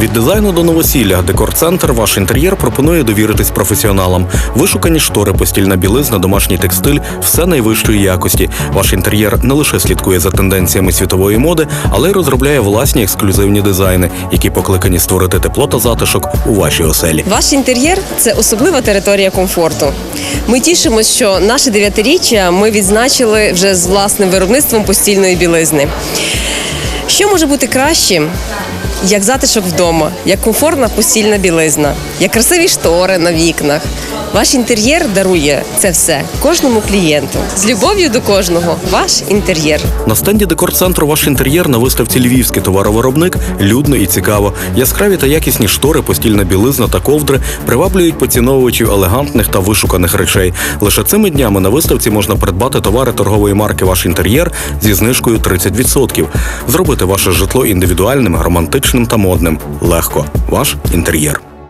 Від дизайну до новосілля декор-центр ваш інтер'єр пропонує довіритись професіоналам. Вишукані штори, постільна білизна, домашній текстиль все найвищої якості. Ваш інтер'єр не лише слідкує за тенденціями світової моди, але й розробляє власні ексклюзивні дизайни, які покликані створити тепло та затишок у вашій оселі. Ваш інтер'єр це особлива територія комфорту. Ми тішимося, що наше дев'ятиріччя ми відзначили вже з власним виробництвом постільної білизни. Що може бути кращим, як затишок вдома, як комфортна постільна білизна, як красиві штори на вікнах. Ваш інтер'єр дарує це все кожному клієнту. З любов'ю до кожного. Ваш інтер'єр. На стенді декор-центру ваш інтер'єр на виставці Львівський товаровиробник людно і цікаво. Яскраві та якісні штори, постільна білизна та ковдри приваблюють поціновувачів елегантних та вишуканих речей. Лише цими днями на виставці можна придбати товари торгової марки Ваш інтер'єр зі знижкою 30%. Зробити ваше житло індивідуальним, романтичним та модним. Легко. Ваш інтер'єр.